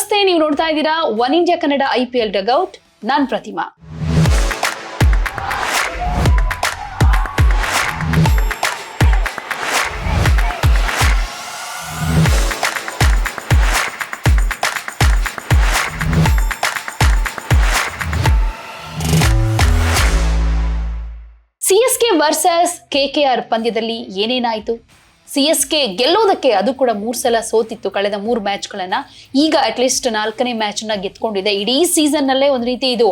ನಮಸ್ತೆ, ನೀವು ನೋಡ್ತಾ ಇದ್ದೀರಾ one India Kannada I P L dugout. Non Pratima. C S K versus KKR ಪಂದ್ಯದಲ್ಲಿ ಏನೇನಾಯಿತು? ಸಿ ಎಸ್ ಕೆ ಗೆಲ್ಲೋದಕ್ಕೆ ಅದು ಕೂಡ ಮೂರು ಸಲ ಸೋತಿತ್ತು ಕಳೆದ ಮೂರು ಮ್ಯಾಚ್ಗಳನ್ನ. ಈಗ ಅಟ್ಲೀಸ್ಟ್ ನಾಲ್ಕನೇ ಮ್ಯಾಚ್ನ ಗೆದ್ಕೊಂಡಿದೆ. ಇಡೀ ಸೀಸನ್ನಲ್ಲೇ ಒಂದು ರೀತಿ ಇದು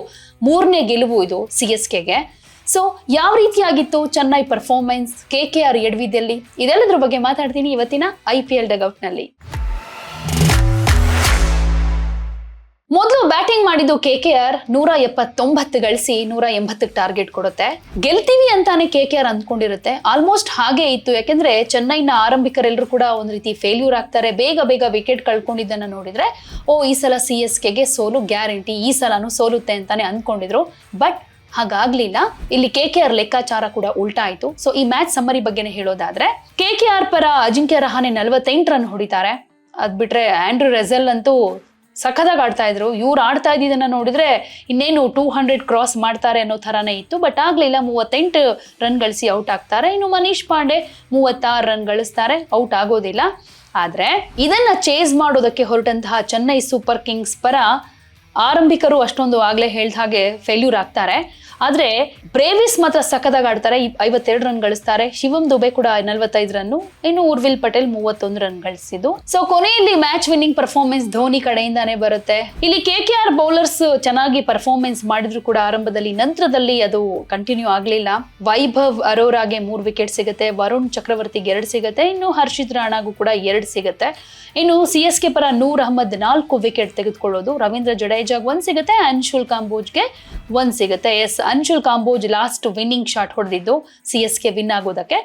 ಮೂರನೇ ಗೆಲುವು ಇದು ಸಿ ಎಸ್ ಕೆಗೆ ಸೊ ಯಾವ ರೀತಿಯಾಗಿತ್ತು Chennai performance K K R ಎಡವಿದಲ್ಲಿ ಇದೆಲ್ಲದ್ರ ಬಗ್ಗೆ ಮಾತಾಡ್ತೀನಿ ಇವತ್ತಿನ ಐ ಪಿ ಎಲ್ ಡಗೌಟ್ನಲ್ಲಿ ಮೊದಲು ಬ್ಯಾಟಿಂಗ್ ಮಾಡಿದ್ದು ಕೆ ಕೆ ಆರ್ ನೂರ ಎಪ್ಪತ್ತೊಂಬತ್ತು ಗಳಿಸಿ ನೂರ ಎಂಬತ್ತಕ್ಕೆ ಟಾರ್ಗೆಟ್ ಕೊಡುತ್ತೆ. ಗೆಲ್ತೀವಿ ಅಂತಾನೆ ಕೆ ಕೆ ಆರ್ ಅಂದ್ಕೊಂಡಿರುತ್ತೆ. ಆಲ್ಮೋಸ್ಟ್ ಹಾಗೆ ಇತ್ತು. ಯಾಕೆಂದ್ರೆ ಚೆನ್ನೈನ ಆರಂಭಿಕರೆಲ್ಲರೂ ಕೂಡ ಒಂದು ರೀತಿ ಫೇಲ್ಯೂರ್ ಆಗ್ತಾರೆ. ಬೇಗ ಬೇಗ ವಿಕೆಟ್ ಕಳ್ಕೊಂಡಿದ್ದನ್ನ ನೋಡಿದ್ರೆ, ಓ, ಈ ಸಲ ಸಿ ಎಸ್ ಕೆಗೆ ಸೋಲು ಗ್ಯಾರಂಟಿ ಈ ಸಲನೂ ಸೋಲುತ್ತೆ ಅಂತಾನೆ ಅಂದ್ಕೊಂಡಿದ್ರು ಬಟ್ ಹಾಗಾಗ್ಲಿಲ್ಲ. ಇಲ್ಲಿ ಕೆ ಕೆ ಆರ್ ಲೆಕ್ಕಾಚಾರ ಕೂಡ ಉಲ್ಟಾ ಆಯ್ತು. ಸೊ ಈ ಮ್ಯಾಚ್ ಸಮ್ಮರಿ ಬಗ್ಗೆನೇ ಹೇಳೋದಾದ್ರೆ ಕೆ ಕೆ ಆರ್ ಪರ ಅಜಿಂಕ್ಯ ರಹಾನೆ ನಲವತ್ತೆಂಟು ರನ್ ಹೊಡಿತಾರೆ. ಅದ್ ಬಿಟ್ರೆ ಆಂಡ್ರೂ ರೆಸೆಲ್ ಅಂತೂ ಸಖತ್ತಾಗಿ ಆಡ್ತಾ ಇದ್ರು. ಇವ್ರು ಆಡ್ತಾ ಇದ್ದಿದ್ದನ್ನ ನೋಡಿದ್ರೆ ಇನ್ನೇನು ಟೂ ಹಂಡ್ರೆಡ್ ಕ್ರಾಸ್ ಮಾಡ್ತಾರೆ ಅನ್ನೋ ಥರನೇ ಇತ್ತು. ಬಟ್ ಆಗಲಿಲ್ಲ, ಮೂವತ್ತೆಂಟು ರನ್ ಗಳಿಸಿ ಔಟ್ ಆಗ್ತಾರೆ. ಇನ್ನು ಮನೀಶ್ ಪಾಂಡೆ ಮೂವತ್ತಾರು ರನ್ ಗಳಿಸ್ತಾರೆ ಔಟ್ ಆಗೋದಿಲ್ಲ. ಆದರೆ ಇದನ್ನ ಚೇಸ್ ಮಾಡೋದಕ್ಕೆ ಹೊರಟಂತಹ ಚೆನ್ನೈ ಸೂಪರ್ ಕಿಂಗ್ಸ್ ಪರ ಆರಂಭಿಕರು ಅಷ್ಟೊಂದು ಆಗಲೇ ಹೇಳ್ದ ಹಾಗೆ ಫೇಲ್ಯೂರ್ ಆಗ್ತಾರೆ. ಆದ್ರೆ ಬ್ರೇವಿಸ್ ಮಾತ್ರ ಸಖತ್ತಾಗಿ ಆಡ್ತಾರೆ. ಐವತ್ತೆರಡು ರನ್ ಗಳಿಸ್ತಾರೆ. ಶಿವಂ ದುಬೆ ಕೂಡ ನಲವತ್ತೈದು ರನ್ ಇನ್ನು ಉರ್ವಿಲ್ ಪಟೇಲ್ ಮೂವತ್ತೊಂದು ರನ್ ಗಳಿಸಿದ್ದು. ಸೊ ಕೊನೆಯಲ್ಲಿ ಮ್ಯಾಚ್ ವಿನ್ನಿಂಗ್ ಪರ್ಫಾರ್ಮೆನ್ಸ್ ಧೋನಿ ಕಡೆಯಿಂದಾನೇ ಬರುತ್ತೆ. ಇಲ್ಲಿ ಕೆ ಕೆ ಆರ್ ಬೌಲರ್ಸ್ ಚೆನ್ನಾಗಿ ಪರ್ಫಾರ್ಮೆನ್ಸ್ ಮಾಡಿದ್ರು ಕೂಡ ಆರಂಭದಲ್ಲಿ. ನಂತರದಲ್ಲಿ ಅದು ಕಂಟಿನ್ಯೂ ಆಗ್ಲಿಲ್ಲ. ವೈಭವ್ ಅರೋರಾಗೆ ಮೂರು ವಿಕೆಟ್ ಸಿಗುತ್ತೆ. ವರುಣ್ ಚಕ್ರವರ್ತಿಗೆ ಎರಡು ಸಿಗುತ್ತೆ. ಇನ್ನು ಹರ್ಷಿತ್ ರಾಣಾಗೂ ಕೂಡ ಎರಡು ಸಿಗುತ್ತೆ. ಇನ್ನು ಸಿ ಎಸ್ ಕೆ ಪರ ನೂರ್ ಅಹಮದ್ ನಾಲ್ಕು ವಿಕೆಟ್ ತೆಗೆದುಕೊಳ್ಳೋದು. ರವೀಂದ್ರ ಜಡೇಜಾಗ್ ಒಂದ್ ಸಿಗುತ್ತೆ. ಅನ್ಶುಲ್ ಕಾಂಬೋಜ್ಗೆ ಒಂದ್ ಸಿಗುತ್ತೆ. Yes Anshul Kamboj last winning shot ಹೊಡೆದಿದ್ದು ಸಿ ಎಸ್ ಕೆ ವಿನ್ ಆಗೋದಕ್ಕೆ.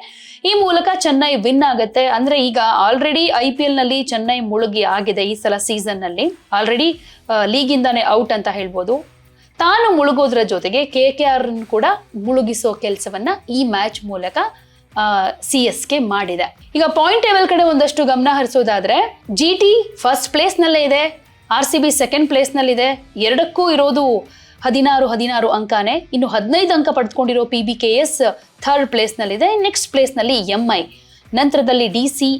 ಈ ಮೂಲಕ ಚೆನ್ನೈ ವಿನ್ ಆಗುತ್ತೆ. ಅಂದ್ರೆ ಈಗ ಆಲ್ರೆಡಿ ಐ ಪಿ ಎಲ್ನಲ್ಲಿ ಚೆನ್ನೈ ಮುಳುಗಿ ಆಗಿದೆ ಈ ಸಲ ಸೀಸನ್ನಲ್ಲಿ. ಆಲ್ರೆಡಿ ಲೀಗ್ ಇಂದಾನೆ ಔಟ್ ಅಂತ ಹೇಳ್ಬೋದು. ತಾನು ಮುಳುಗೋದ್ರ ಜೊತೆಗೆ ಕೆ ಕೆ ಆರ್ ಕೂಡ ಮುಳುಗಿಸೋ ಕೆಲಸವನ್ನ ಈ ಮ್ಯಾಚ್ ಮೂಲಕ ಸಿ ಎಸ್ ಕೆ ಮಾಡಿದೆ. ಈಗ ಪಾಯಿಂಟ್ ಟೇಬಲ್ ಕಡೆ ಒಂದಷ್ಟು ಗಮನ ಹರಿಸೋದಾದ್ರೆ ಜಿ ಟಿ ಫಸ್ಟ್ ಪ್ಲೇಸ್ ನಲ್ಲೇ ಇದೆ. R C B second place ನಲ್ಲಿದೆ. ಎರಡಕ್ಕೂ ಇರೋದು ಹದಿನಾರು ಹದಿನಾರು ಅಂಕಾನೆ ಇನ್ನು ಹದಿನೈದು ಅಂಕ ಪಡೆದುಕೊಂಡಿರೋ P B K S third ಪ್ಲೇಸ್ನಲ್ಲಿದೆ next ಪ್ಲೇಸ್ನಲ್ಲಿ ಎಂ ಐ ನಂತರದಲ್ಲಿ ಡಿ ಸಿ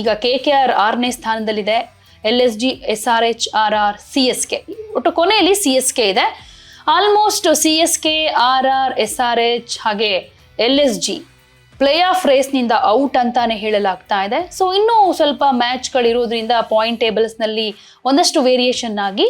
ಈಗ ಕೆ ಕೆ ಆರ್ ಆರನೇ ಸ್ಥಾನದಲ್ಲಿದೆ. L S G S R H R R C S K ಒಟ್ಟು ಕೊನೆಯಲ್ಲಿ ಸಿ ಎಸ್ ಕೆ ಇದೆ. Almost C S K R R S R H ಹಾಗೆ L S G play off ರೇಸ್ನಿಂದ out ಅಂತಾನೆ ಹೇಳಲಾಗ್ತಾ ಇದೆ. So ಇನ್ನೂ ಸ್ವಲ್ಪ ಮ್ಯಾಚ್ಗಳಿರೋದ್ರಿಂದ ಪಾಯಿಂಟ್ ಟೇಬಲ್ಸ್ನಲ್ಲಿ ಒಂದಷ್ಟು ವೇರಿಯೇಷನ್ ಆಗಿ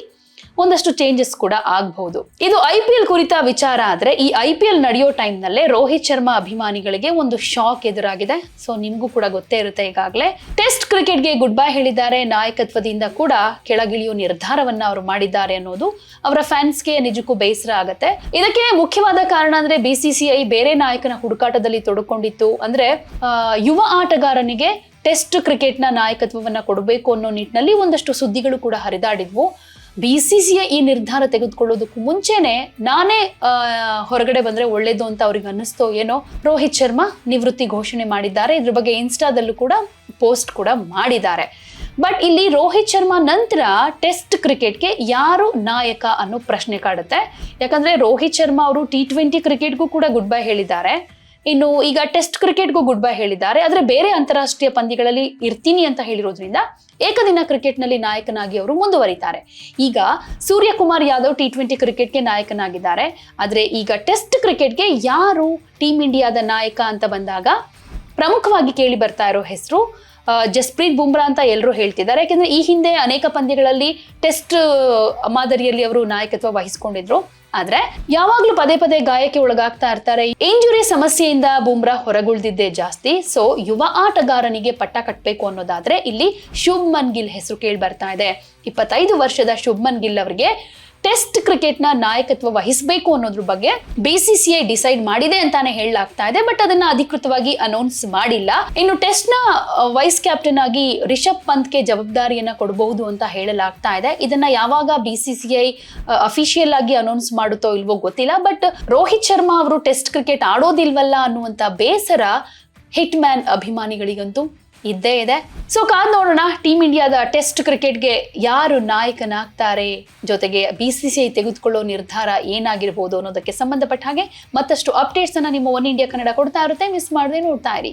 ಒಂದಷ್ಟು ಚೇಂಜಸ್ ಕೂಡ ಆಗಬಹುದು. ಇದು ಐ ಪಿ ಎಲ್ ಕುರಿತ ವಿಚಾರ ಆದ್ರೆ ಈ ಐ ಪಿ ಎಲ್ ನಡೆಯೋ ಟೈಮ್ನಲ್ಲೇ ರೋಹಿತ್ ಶರ್ಮಾ ಅಭಿಮಾನಿಗಳಿಗೆ ಒಂದು ಶಾಕ್ ಎದುರಾಗಿದೆ. ಸೊ ನಿಮಗೂ ಕೂಡ ಗೊತ್ತೇ ಇರುತ್ತೆ ಈಗಾಗಲೇ. ಟೆಸ್ಟ್ ಕ್ರಿಕೆಟ್ಗೆ ಗುಡ್ ಬೈ ಹೇಳಿದ್ದಾರೆ. ನಾಯಕತ್ವದಿಂದ ಕೂಡ ಕೆಳಗಿಳಿಯೋ ನಿರ್ಧಾರವನ್ನ ಅವರು ಮಾಡಿದ್ದಾರೆ ಅನ್ನೋದು ಅವರ ಫ್ಯಾನ್ಸ್ಗೆ ನಿಜಕ್ಕೂ ಬೇಸರ ಆಗತ್ತೆ. ಇದಕ್ಕೆ ಮುಖ್ಯವಾದ ಕಾರಣ ಅಂದ್ರೆ ಬಿಸಿಸಿಐ ಬೇರೆ ನಾಯಕನ ಹುಡುಕಾಟದಲ್ಲಿ ತೊಡಕೊಂಡಿತ್ತು. ಅಂದ್ರೆ ಯುವ ಆಟಗಾರನಿಗೆ ಟೆಸ್ಟ್ ಕ್ರಿಕೆಟ್ನ ನಾಯಕತ್ವವನ್ನ ಕೊಡಬೇಕು ಅನ್ನೋ ನಿಟ್ಟಿನಲ್ಲಿ ಒಂದಷ್ಟು ಸುದ್ದಿಗಳು ಕೂಡ ಹರಿದಾಡಿದ್ವು. ಬಿ ಸಿ ಸಿ ಈ ನಿರ್ಧಾರ ತೆಗೆದುಕೊಳ್ಳೋದಕ್ಕೂ ಮುಂಚೆನೆ ನಾನೇ ಹೊರಗಡೆ ಬಂದ್ರೆ ಒಳ್ಳೇದು ಅಂತ ಅವ್ರಿಗೆ ಅನ್ನಿಸ್ತೋ ಏನೋ, ರೋಹಿತ್ ಶರ್ಮಾ ನಿವೃತ್ತಿ ಘೋಷಣೆ ಮಾಡಿದ್ದಾರೆ. ಇದ್ರ ಬಗ್ಗೆ ಇನ್ಸ್ಟಾದಲ್ಲೂ ಕೂಡ ಪೋಸ್ಟ್ ಕೂಡ ಮಾಡಿದ್ದಾರೆ. ಬಟ್ ಇಲ್ಲಿ ರೋಹಿತ್ ಶರ್ಮಾ ನಂತರ ಟೆಸ್ಟ್ ಕ್ರಿಕೆಟ್ಗೆ ಯಾರು ನಾಯಕ ಅನ್ನೋ ಪ್ರಶ್ನೆ ಕಾಡುತ್ತೆ. ಯಾಕಂದ್ರೆ ರೋಹಿತ್ ಶರ್ಮಾ ಅವರು ಟಿ ಟ್ವೆಂಟಿ ಕ್ರಿಕೆಟ್ಗೂ ಕೂಡ ಗುಡ್ ಬೈ ಹೇಳಿದ್ದಾರೆ. ಇನ್ನು ಈಗ ಟೆಸ್ಟ್ ಕ್ರಿಕೆಟ್ಗೂ ಗುಡ್ ಬೈ ಹೇಳಿದ್ದಾರೆ. ಆದರೆ ಬೇರೆ ಅಂತಾರಾಷ್ಟ್ರೀಯ ಪಂದ್ಯಗಳಲ್ಲಿ ಇರ್ತೀನಿ ಅಂತ ಹೇಳಿರೋದ್ರಿಂದ ಏಕದಿನ ಕ್ರಿಕೆಟ್ನಲ್ಲಿ ನಾಯಕನಾಗಿ ಅವರು ಮುಂದುವರಿತಾರೆ. ಈಗ ಸೂರ್ಯಕುಮಾರ್ ಯಾದವ್ ಟಿ ಟ್ವೆಂಟಿ ಕ್ರಿಕೆಟ್ಗೆ ನಾಯಕನಾಗಿದ್ದಾರೆ. ಆದರೆ ಈಗ ಟೆಸ್ಟ್ ಕ್ರಿಕೆಟ್ಗೆ ಯಾರು ಟೀಮ್ ಇಂಡಿಯಾದ ನಾಯಕ ಅಂತ ಬಂದಾಗ ಪ್ರಮುಖವಾಗಿ ಕೇಳಿ ಬರ್ತಾ ಇರೋ ಹೆಸರು ಜಸ್ಪ್ರೀತ್ ಬುಮ್ರಾ ಅಂತ ಎಲ್ಲರೂ ಹೇಳ್ತಿದ್ದಾರೆ. ಯಾಕೆಂದ್ರೆ ಈ ಹಿಂದೆ ಅನೇಕ ಪಂದ್ಯಗಳಲ್ಲಿ ಟೆಸ್ಟ್ ಮಾದರಿಯಲ್ಲಿ ಅವರು ನಾಯಕತ್ವ ವಹಿಸಿಕೊಂಡಿದ್ರು. ಆದ್ರೆ ಯಾವಾಗ್ಲೂ ಪದೇ ಪದೇ ಗಾಯಕ್ಕೆ ಒಳಗಾಗ್ತಾ ಇರ್ತಾರೆ. ಇಂಜುರಿ ಸಮಸ್ಯೆಯಿಂದ ಬುಮ್ರಾ ಹೊರಗುಳ್ದಿದ್ದೆ ಜಾಸ್ತಿ. ಸೊ ಯುವ ಆಟಗಾರನಿಗೆ ಪಟ್ಟ ಕಟ್ಟಬೇಕು ಅನ್ನೋದಾದ್ರೆ ಇಲ್ಲಿ ಶುಭ್ಮನ್ ಗಿಲ್ ಹೆಸರು ಕೇಳಿ ಬರ್ತಾ ಇದೆ. ಇಪ್ಪತ್ತೈದು ವರ್ಷದ ಶುಭ್ಮನ್ ಗಿಲ್ ಅವರಿಗೆ ಟೆಸ್ಟ್ ಕ್ರಿಕೆಟ್ನ ನಾಯಕತ್ವ ವಹಿಸಬೇಕು ಅನ್ನೋದ್ರ ಬಗ್ಗೆ ಬಿಸಿಸಿಐ ಡಿಸೈಡ್ ಮಾಡಿದೆ ಅಂತಾನೆ ಹೇಳಲಾಗ್ತಾ ಇದೆ ಬಟ್ ಅದನ್ನ ಅಧಿಕೃತವಾಗಿ ಅನೌನ್ಸ್ ಮಾಡಿಲ್ಲ. ಇನ್ನು ಟೆಸ್ಟ್ನ ವೈಸ್ ಕ್ಯಾಪ್ಟನ್ ಆಗಿ ರಿಷಬ್ ಪಂತ್ಗೆ ಜವಾಬ್ದಾರಿಯನ್ನ ಕೊಡಬಹುದು ಅಂತ ಹೇಳಲಾಗ್ತಾ ಇದೆ. ಇದನ್ನ ಯಾವಾಗ ಬಿಸಿಸಿಐ ಅಫಿಷಿಯಲ್ ಆಗಿ ಅನೌನ್ಸ್ ಮಾಡುತ್ತೋ ಇಲ್ವೋ ಗೊತ್ತಿಲ್ಲ ಬಟ್ ರೋಹಿತ್ ಶರ್ಮಾ ಅವರು ಟೆಸ್ಟ್ ಕ್ರಿಕೆಟ್ ಆಡೋದಿಲ್ವಲ್ಲ ಅನ್ನುವಂತ ಬೇಸರ ಹಿಟ್ ಮ್ಯಾನ್ ಅಭಿಮಾನಿಗಳಿಗಂತೂ ಇದ್ದೇ ಇದೆ. ಸೊ ಕಾದ್ ನೋಡೋಣ ಟೀಮ್ ಇಂಡಿಯಾದ ಟೆಸ್ಟ್ ಕ್ರಿಕೆಟ್ಗೆ ಯಾರು ನಾಯಕನಾಗ್ತಾರೆ? ಜೊತೆಗೆ ಬಿ ಸಿ ತೆಗೆದುಕೊಳ್ಳೋ ನಿರ್ಧಾರ ಏನಾಗಿರ್ಬೋದು ಅನ್ನೋದಕ್ಕೆ ಸಂಬಂಧಪಟ್ಟ ಹಾಗೆ ಮತ್ತಷ್ಟು ಅಪ್ಡೇಟ್ಸ್ ಅನ್ನ ನಿಮ್ಮ ಒನ್ ಇಂಡಿಯಾ ಕನ್ನಡ ಕೊಡ್ತಾ ಇರುತ್ತೆ. ಮಿಸ್ ಮಾಡದೆ ನೋಡ್ತಾ ಇರಿ.